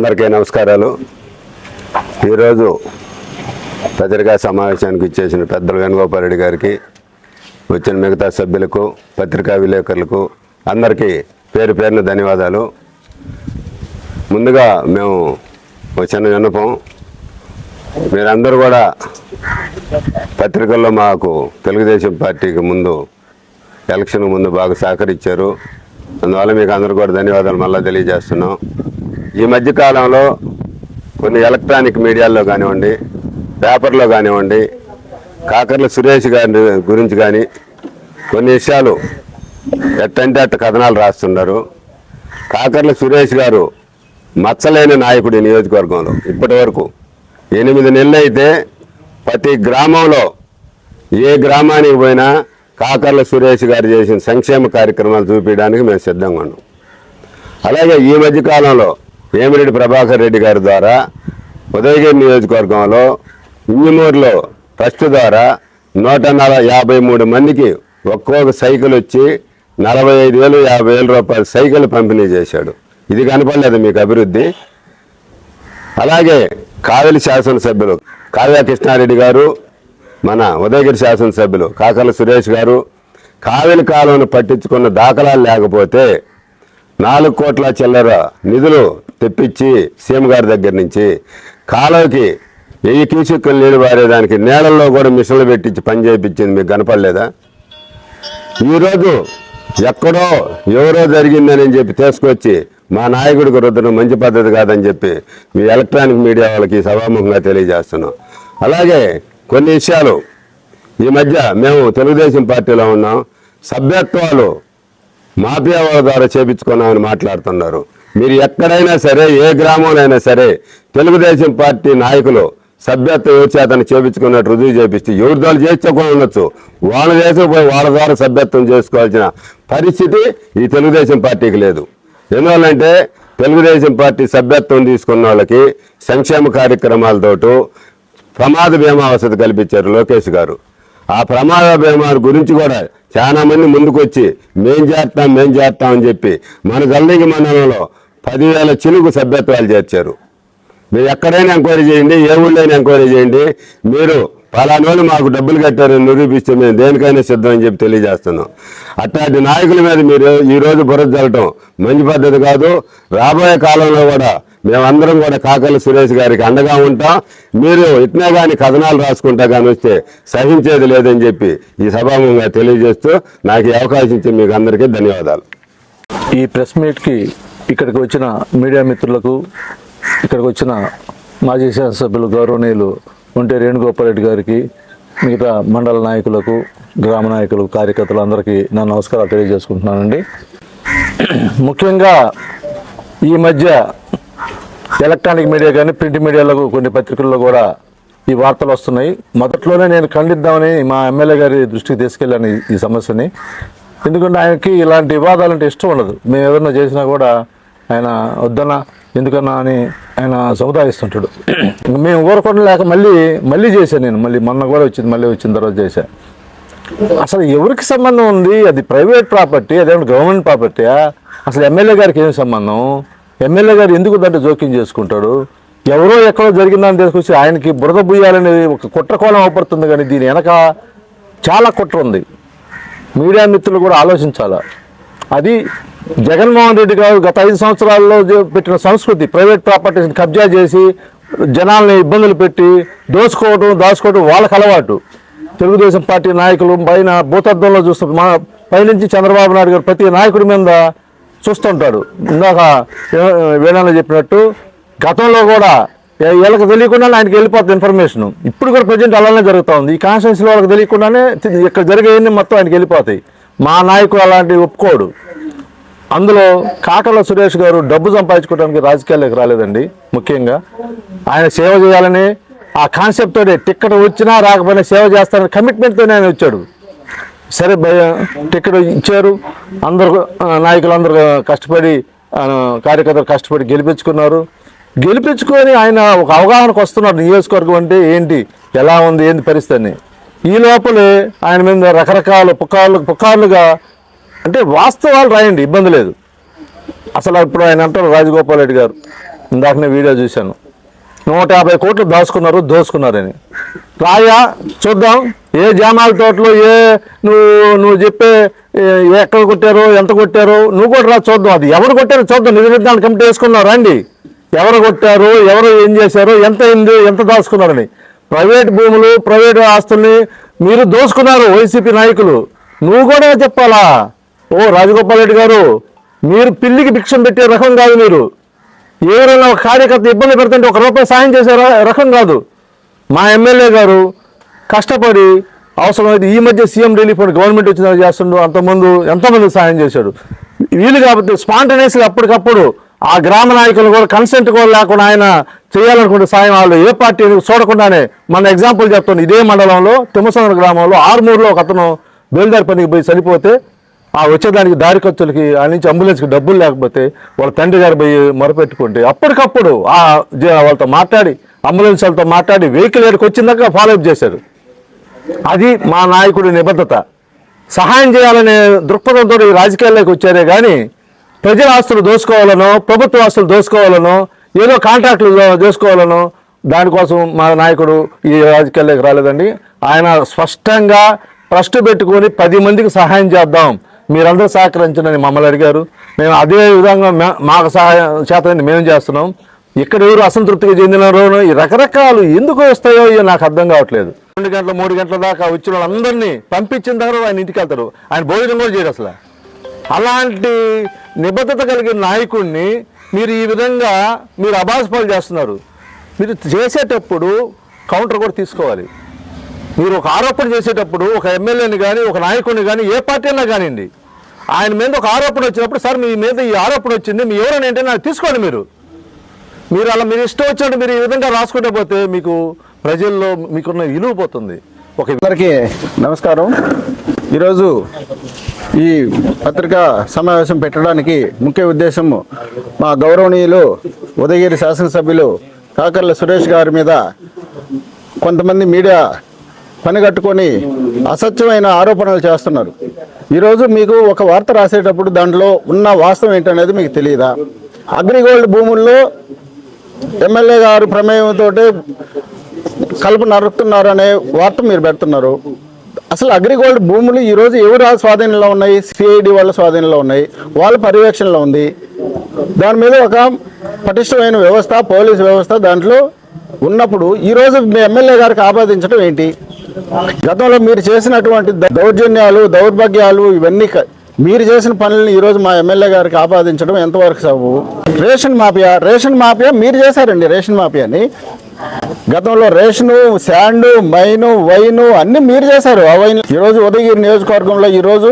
అందరికీ నమస్కారాలు. ఈరోజు పత్రికా సమావేశానికి ఇచ్చేసిన పెద్దలు వేణుగోపాల్ రెడ్డి గారికి వచ్చిన మిగతా సభ్యులకు పత్రికా విలేకరులకు అందరికీ పేరు పేరున ధన్యవాదాలు. ముందుగా మేము ఒక చిన్న విన్నపం. మీరందరూ కూడా పత్రికల్లో మాకు తెలుగుదేశం పార్టీకి ముందు ఎలక్షన్ ముందు బాగా సహకరించారు. అందువల్ల మీకు అందరూ కూడా ధన్యవాదాలు మళ్ళీ తెలియజేస్తున్నాం. ఈ మధ్యకాలంలో కొన్ని ఎలక్ట్రానిక్ మీడియాల్లో కానివ్వండి పేపర్లో కానివ్వండి కాకర్ల సురేష్ గారి గురించి కానీ కొన్ని విషయాలు ఎట్టంటే అట్ట కథనాలు రాస్తున్నారు. కాకర్ల సురేష్ గారు మచ్చలేని నాయకుడు ఈ నియోజకవర్గంలో ఇప్పటి వరకు. ఎనిమిది నెలలు అయితే ప్రతి గ్రామంలో ఏ గ్రామానికి పోయినా కాకర్ల సురేష్ గారు చేసిన సంక్షేమ కార్యక్రమాలు చూపించడానికి మేము సిద్ధంగా ఉన్నాం. అలాగే ఈ మధ్యకాలంలో వేమిరెడ్డి ప్రభాకర్ రెడ్డి గారి ద్వారా ఉదయగిరి నియోజకవర్గంలో ఇంజమూరులో ట్రస్ట్ ద్వారా నూట యాభై మూడు మందికి ఒక్కొక్క సైకిల్ వచ్చి నలభై ఐదు వేలు యాభై వేల రూపాయల సైకిల్ పంపిణీ చేశాడు. ఇది కనపడలేదు మీకు అభివృద్ధి. అలాగే కావలి శాసనసభ్యులు కావ్య కృష్ణారెడ్డి గారు మన ఉదయగిరి శాసనసభ్యులు కాకల సురేష్ గారు కావలి కాలువను పట్టించుకున్న దాఖలాలు లేకపోతే నాలుగు కోట్ల చిల్లర నిధులు తెప్పించి సీఎం గారి దగ్గర నుంచి కాలువకి వెయ్యి క్యూసెక్కులు నీళ్ళు పారేదానికి నేలల్లో కూడా మిషన్లు పెట్టించి పని చేయించింది మీకు కనపడలేదా? ఈరోజు ఎక్కడో ఎవరో జరిగిందని చెప్పి తీసుకొచ్చి మా నాయకుడికి రుద్దడం మంచి పద్ధతి కాదని చెప్పి మీ ఎలక్ట్రానిక్ మీడియా వాళ్ళకి సభాముఖంగా తెలియజేస్తున్నాం. అలాగే కొన్ని విషయాలు ఈ మధ్య మేము తెలుగుదేశం పార్టీలో ఉన్నాం. సభ్యత్వాలు మాఫియా వాళ్ళ ద్వారా చేపించుకున్నామని మాట్లాడుతున్నారు. మీరు ఎక్కడైనా సరే ఏ గ్రామంలో అయినా సరే తెలుగుదేశం పార్టీ నాయకులు సభ్యత్వం ఎవరి చేతను చేపించుకున్నట్టు రుజువు చేపిస్తే ఎవరి ద్వారా చేయించకుండా ఉండొచ్చు. వాళ్ళ దేశపోయి వాళ్ళ ద్వారా సభ్యత్వం చేసుకోవాల్సిన పరిస్థితి ఈ తెలుగుదేశం పార్టీకి లేదు. ఎందువల్లంటే తెలుగుదేశం పార్టీ సభ్యత్వం తీసుకున్న వాళ్ళకి సంక్షేమ కార్యక్రమాలతోటూ ప్రమాద బీమా వసతి కల్పించారు లోకేష్ గారు. ఆ ప్రమాద బీమా గురించి కూడా చాలా మంది ముందుకు వచ్చి మేం చేస్తాం మేం చేస్తాం అని చెప్పి మన జల్లింగి మండలంలో పదివేల చిలుగు సభ్యత్వాలు చేర్చారు. మీరు ఎక్కడైనా ఎంక్వైరీ చేయండి ఏ ఊళ్ళైనా ఎంక్వైరీ చేయండి. మీరు పలానోళ్ళు మాకు డబ్బులు కట్టారని నిరూపిస్తే మేము దేనికైనా సిద్ధం అని చెప్పి తెలియజేస్తున్నాం. అట్లాంటి నాయకుల మీద మీరు ఈ రోజు బురద జల్లటం మంచి పద్ధతి కాదు. రాబోయే కాలంలో కూడా మేమందరం కూడా కాకల సురేష్ గారికి అండగా ఉంటాం. మీరు ఇట్నే కానీ కథనాలు రాసుకుంటా కానీ వస్తే సహించేది లేదని చెప్పి ఈ సభాముఖంగా తెలియజేస్తూ నాకు ఈ అవకాశం ఇచ్చి మీకు అందరికీ ధన్యవాదాలు. ఈ ప్రెస్ మీట్కి ఇక్కడికి వచ్చిన మీడియా మిత్రులకు ఇక్కడికి వచ్చిన మాజీ శాసనసభ్యులు గౌరవనీయులు ఉంటే వేణుగోపాల్ రెడ్డి గారికి మిగతా మండల నాయకులకు గ్రామ నాయకులు కార్యకర్తలు అందరికీ నా నమస్కారాలు తెలియజేసుకుంటున్నానండి. ముఖ్యంగా ఈ మధ్య ఎలక్ట్రానిక్ మీడియా కానీ ప్రింట్ మీడియాలో కొన్ని పత్రికల్లో కూడా ఈ వార్తలు వస్తున్నాయి. మొదట్లోనే నేను ఖండిద్దామని మా ఎమ్మెల్యే గారి దృష్టికి తీసుకెళ్ళాను ఈ- సమస్యని. ఎందుకంటే ఆయనకి ఇలాంటి వివాదాలంటే ఇష్టం ఉండదు. మేము ఏదన్నా చేసినా కూడా ఆయన వద్దనా ఎందుకన్నా అని ఆయన సముదాయిస్తుంటాడు. మేము ఊరకుండా లేక మళ్ళీ మళ్ళీ చేశాను నేను. మళ్ళీ మొన్న కూడా వచ్చింది మళ్ళీ వచ్చిన తర్వాత చేశాను అసలు ఎవరికి సంబంధం ఉంది? అది ప్రైవేట్ ప్రాపర్టీ అదేమన్నా గవర్నమెంట్ ప్రాపర్టీయా? అసలు ఎమ్మెల్యే గారికి ఏం సంబంధం? ఎమ్మెల్యే గారు ఎందుకు దాంట్లో జోక్యం చేసుకుంటాడు? ఎవరో ఎక్కడో జరిగిందని తీసుకొచ్చి ఆయనకి బురద బుయ్యాలనేది ఒక కుట్రకోణం అవపడుతుంది కానీ దీని వెనక చాలా కుట్ర ఉంది. మీడియా మిత్రులు కూడా ఆలోచించాలా? అది జగన్మోహన్ రెడ్డి గారు గత ఐదు సంవత్సరాల్లో పెట్టిన సంస్కృతి ప్రైవేట్ ప్రాపర్టీస్ని కబ్జా చేసి జనాల్ని ఇబ్బందులు పెట్టి దోసుకోవడం దాచుకోవడం వాళ్ళకి అలవాటు. తెలుగుదేశం పార్టీ నాయకులు పైన భూతత్వంలో చూస్తున్న మా పైనుంచి చంద్రబాబు నాయుడు గారు ప్రతి నాయకుడి మీద చూస్తుంటాడు. ఇందాక వేణాలు చెప్పినట్టు గతంలో కూడా వీళ్ళకి తెలియకుండానే ఆయనకి వెళ్ళిపోతుంది ఇన్ఫర్మేషన్ ఇప్పుడు కూడా ప్రజెంట్ అలానే జరుగుతూ ఉంది. ఈ కాన్స్టిట్యూన్సీ వాళ్ళకి తెలియకుండానే ఇక్కడ జరిగేవన్నీ మొత్తం ఆయనకి వెళ్ళిపోతాయి. మా నాయకుడు అలాంటివి ఒప్పుకోడు. అందులో కాకల సురేష్ గారు డబ్బు సంపాదించుకోవడానికి రాజకీయాల్లోకి రాలేదండి ముఖ్యంగా. ఆయన సేవ చేయాలని ఆ కాన్సెప్ట్ టిక్కెట్ వచ్చినా రాకపోయినా సేవ చేస్తానని కమిట్మెంట్తోనే ఆయన వచ్చాడు. సరే భయ టికెట్ ఇచ్చారు. అందరు నాయకులు అందరూ కష్టపడి కార్యకర్తలు కష్టపడి గెలిపించుకున్నారు. గెలిపించుకొని ఆయన ఒక అవగాహనకు వస్తున్నారు నియోజకవర్గం అంటే ఏంటి ఎలా ఉంది ఏంటి పరిస్థితి అని. ఈ లోపలే ఆయన మీద రకరకాల పుకార్లు పుకార్లుగా అంటే వాస్తవాలు రాయండి ఇబ్బంది లేదు. అసలు ఇప్పుడు ఆయన అంటారు రాజగోపాల్ రెడ్డి గారు ఇందాకనే వీడియో చూశాను. నూట యాభై కోట్లు దాచుకున్నారు దోసుకున్నారని రాయా చూద్దాం. ఏ జామాల తోటలో ఏ నువ్వు నువ్వు చెప్పే ఎక్కడ కొట్టారో ఎంత కొట్టారో నువ్వు కూడా రా చూద్దాం. అది ఎవరు కొట్టారో చూద్దాం. నిజ నిర్ధారణ కమిటీ వేసుకున్నారు? రండి. ఎవరు కొట్టారు ఎవరు ఏం చేశారు ఎంత అయింది ఎంత దాచుకున్నారని. ప్రైవేట్ భూములు ప్రైవేట్ ఆస్తుల్ని మీరు దోసుకున్నారు వైసీపీ నాయకులు. నువ్వు కూడా చెప్పాలా? ఓ రాజగోపాల్ రెడ్డి గారు మీరు పిల్లికి భిక్షం పెట్టే రకం కాదు మీరు. ఎవరైనా ఒక కార్యకర్త ఇబ్బంది పెడుతుంటే ఒక రూపాయి సాయం చేసే రకం కాదు. మా ఎమ్మెల్యే గారు కష్టపడి అవసరమైతే ఈ మధ్య సీఎం రిలీఫ్ ఫండ్ గవర్నమెంట్ వచ్చిన చేస్తుండ్రు అంతకుముందు ఎంతమంది సాయం చేశాడు? వీలు కాబట్టి స్పాంటనేస్గా అప్పటికప్పుడు ఆ గ్రామ నాయకులు కూడా కన్సెంట్ కూడా లేకుండా ఆయన చేయాలనుకుంటే సాయం వాళ్ళు. ఏ పార్టీ చూడకుండానే మన ఎగ్జాంపుల్ చెప్తాను. ఇదే మండలంలో తిమ్మసంద్ర గ్రామంలో ఆరుమూరులో ఒక అతను బేల్దారి పనికి పోయి చనిపోతే ఆ వచ్చేదానికి దారి ఖర్చులకి ఆ నుంచి అంబులెన్స్కి డబ్బులు లేకపోతే వాళ్ళ తండ్రి గారు పోయి మొరపెట్టుకుంటే అప్పటికప్పుడు ఆ జ- వాళ్ళతో మాట్లాడి అంబులెన్స్ వాళ్ళతో మాట్లాడి వెహికల్ ఎక్కడికి వచ్చిందాక ఫాలోఅప్ చేశారు. అది మా నాయకుడి నిబద్ధత. సహాయం చేయాలనే దృక్పథంతో ఈ రాజకీయాల్లోకి వచ్చారే కానీ ప్రజల ఆస్తులు దోసుకోవాలనో ప్రభుత్వ ఆస్తులు దోసుకోవాలనో ఏదో కాంట్రాక్టులు దోసుకోవాలనో దానికోసం మా నాయకుడు ఈ రాజకీయాల్లోకి రాలేదండి. ఆయన స్పష్టంగా ట్రస్ట్ పెట్టుకొని పది మందికి సహాయం చేద్దాం. మీరందరూ సహకరించండి మమ్మల్ని అడిగారు. మేము అదే విధంగా మా- మాకు సహాయం చేతనని మేము చేస్తున్నాం. ఇక్కడ ఎవరు అసంతృప్తికి చెందినారో ఈ రకరకాలు ఎందుకు వస్తాయో నాకు అర్థం కావట్లేదు. రెండు గంటల మూడు గంటల దాకా వచ్చిన వాళ్ళందరినీ పంపించిన తర్వాత ఆయన ఇంటికి వెళ్తారు ఆయన భోజనం కూడా చేయరు అసలు. అలాంటి నిబద్ధత కలిగిన నాయకుడిని మీరు ఈ విధంగా మీరు అభాసపాలు చేస్తున్నారు. మీరు చేసేటప్పుడు కౌంటర్ కూడా తీసుకోవాలి. మీరు ఒక ఆరోపణ చేసేటప్పుడు ఒక ఎమ్మెల్యేని కానీ ఒక నాయకుడిని కానీ ఏ పార్టీ అయినా కానివ్వండి ఆయన మీద ఒక ఆరోపణ వచ్చినప్పుడు సార్ మీ మీద ఈ ఆరోపణ వచ్చింది మీ ఎవరైనా ఏంటంటే నాకు తీసుకోండి మీరు. మీరు అలా మీరు ఇష్టం వచ్చినట్టు మీరు ఈ విధంగా రాసుకుంటే పోతే మీకు ప్రజల్లో మీకున్న విలువ పోతుంది. ఒక అందరికీ నమస్కారం. ఈరోజు ఈ పత్రికా సమావేశం పెట్టడానికి ముఖ్య ఉద్దేశము మా గౌరవనీయులు ఉదయగిరి శాసనసభ్యులు కాకర్ల సురేష్ గారి మీద కొంతమంది మీడియా పనిగట్టుకొని అసత్యమైన ఆరోపణలు చేస్తున్నారు. ఈరోజు మీకు ఒక వార్త రాసేటప్పుడు దాంట్లో ఉన్న వాస్తవం ఏంటనేది మీకు తెలియదా? అగ్రిగోల్డ్ భూముల్లో ఎమ్మెల్యే గారు ప్రమేయంతో కలుపు నరుకుతున్నారు అనే వార్త మీరు పెడుతున్నారు. అసలు అగ్రిగోల్డ్ భూములు ఈరోజు ఎవరు స్వాధీనంలో ఉన్నాయి? సిఐడి వాళ్ళ స్వాధీనంలో ఉన్నాయి. వాళ్ళ పర్యవేక్షణలో ఉంది. దాని మీద ఒక పటిష్టమైన వ్యవస్థ పోలీస్ వ్యవస్థ దాంట్లో ఉన్నప్పుడు ఈరోజు మీ ఎమ్మెల్యే గారికి ఆపాదించడం ఏంటి? గతంలో మీరు చేసినటువంటి దౌర్జన్యాలు దౌర్భాగ్యాలు ఇవన్నీ మీరు చేసిన పనులను ఈరోజు మా ఎమ్మెల్యే గారికి ఆపాదించడం ఎంతవరకు సబు రేషన్ మాఫియా రేషన్ మాఫియా మీరు చేశారండి రేషన్ మాఫియాని. గతంలో రేషను శాండు మైను వైను అన్ని మీరు చేశారు. ఆ వైన్ ఈరోజు ఉదయగిరి నియోజకవర్గంలో ఈరోజు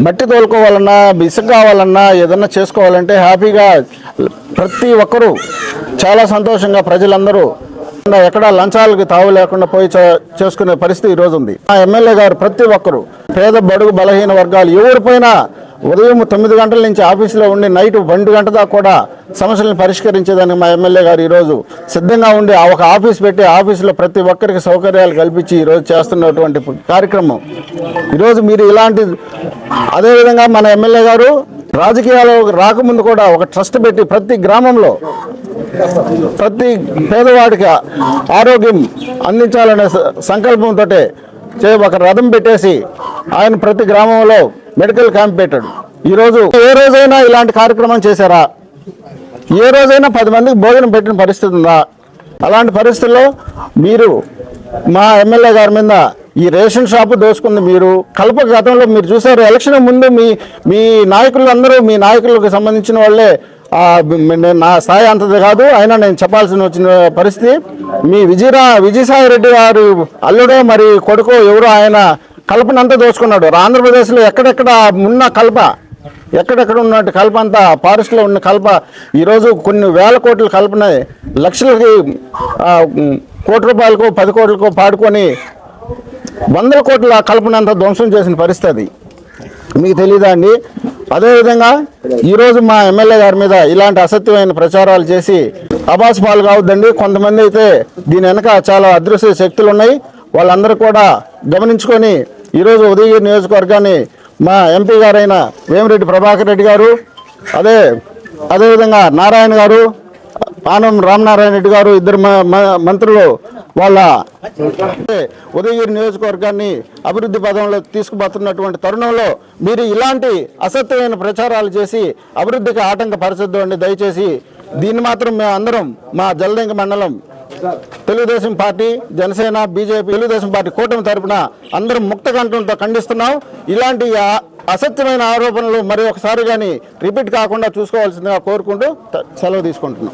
మట్టి తోలుకోవాలన్నా ఇసుక కావాలన్నా ఏదన్నా చేసుకోవాలంటే హ్యాపీగా ప్రతి ఒక్కరూ చాలా సంతోషంగా ప్రజలందరూ ఎక్కడ లంచాలకు తావు లేకుండా పోయి చే- చేసుకునే పరిస్థితి ఈ రోజు ఉంది. మా ఎమ్మెల్యే గారు ప్రతి ఒక్కరూ పేద బడుగు బలహీన వర్గాలు ఎవరిపైనా ఉదయం తొమ్మిది గంటల నుంచి ఆఫీసులో ఉండి నైట్ రెండు గంటల దాకా కూడా సమస్యలను పరిష్కరించేదానికి మా ఎమ్మెల్యే గారు ఈరోజు సిద్ధంగా ఉండి ఒక ఆఫీస్ పెట్టి ఆఫీసులో ప్రతి ఒక్కరికి సౌకర్యాలు కల్పించి ఈరోజు చేస్తున్నటువంటి కార్యక్రమం. ఈరోజు మీరు ఇలాంటి అదేవిధంగా మన ఎమ్మెల్యే గారు రాజకీయాలు రాకముందు కూడా ఒక ట్రస్ట్ పెట్టి ప్రతి గ్రామంలో ప్రతి పేదవాడికి ఆరోగ్యం అందించాలనే సంకల్పంతో ఒక రథం పెట్టేసి ఆయన ప్రతి గ్రామంలో మెడికల్ క్యాంప్ పెట్టాడు. ఈరోజు ఏ రోజైనా ఇలాంటి కార్యక్రమం చేశారా? ఏ రోజైనా పది మందికి భోజనం పెట్టిన పరిస్థితి ఉందా? అలాంటి పరిస్థితుల్లో మీరు మా ఎమ్మెల్యే గారి మీద ఈ రేషన్ షాపు దోసుకుంది మీరు. కల్ప గతంలో మీరు చూసారు ఎలక్షన్ ముందు మీ మీ నాయకులు అందరూ మీ నాయకులకు సంబంధించిన వాళ్ళే నేను నా స్థాయి అంతది కాదు అయినా నేను చెప్పాల్సిన వచ్చిన పరిస్థితి. మీ విజయరా విజయసాయి రెడ్డి గారు అల్లుడో మరి కొడుకో ఎవరో ఆయన కల్పనంతా దోచుకున్నాడు. ఆంధ్రప్రదేశ్లో ఎక్కడెక్కడ ఉన్న కల్ప ఎక్కడెక్కడ ఉన్నట్టు కల్ప అంతా ఫారెస్ట్లో ఉన్న కల్ప ఈరోజు కొన్ని వేల కోట్ల కల్పన లక్షలకి కోటి రూపాయలకు పది కోట్లకు పాడుకొని వందల కోట్ల కల్పనంతా ధ్వంసం చేసిన పరిస్థితి అది. మీకు తెలియదా అండి? అదేవిధంగా ఈరోజు మా ఎమ్మెల్యే గారి మీద ఇలాంటి అసత్యమైన ప్రచారాలు చేసి అబాస్ పాలు కావద్దండి. కొంతమంది అయితే దీని వెనక చాలా అదృశ్య శక్తులు ఉన్నాయి. వాళ్ళందరూ కూడా గమనించుకొని ఈరోజు ఉదయగిరి నియోజకవర్గాన్ని మా ఎంపీ గారైన వేమిరెడ్డి ప్రభాకర్ రెడ్డి గారు అదే అదేవిధంగా నారాయణ గారు పానం రామనారాయణ రెడ్డి గారు ఇద్దరు మ- మంత్రులు వాళ్ళ ఉదయగిరి నియోజకవర్గాన్ని అభివృద్ధి పదంలో తీసుకుపోతున్నటువంటి తరుణంలో మీరు ఇలాంటి అసత్యమైన ప్రచారాలు చేసి అభివృద్ధికి ఆటంకపరచొద్దు అండి. దయచేసి దీన్ని మాత్రం మేము అందరం మా జలదంక మండలం Telugu Desam party Janasena BJP Telugu Desam party కూటమి తరపున అందరం ముక్త కంఠంతో ఖండిస్తున్నాం. ఇలాంటి అసత్యమైన ఆరోపణలు మరి ఒకసారి కానీ రిపీట్ కాకుండా చూసుకోవాల్సిందిగా కోరుకుంటూ సెలవు తీసుకుంటున్నాం.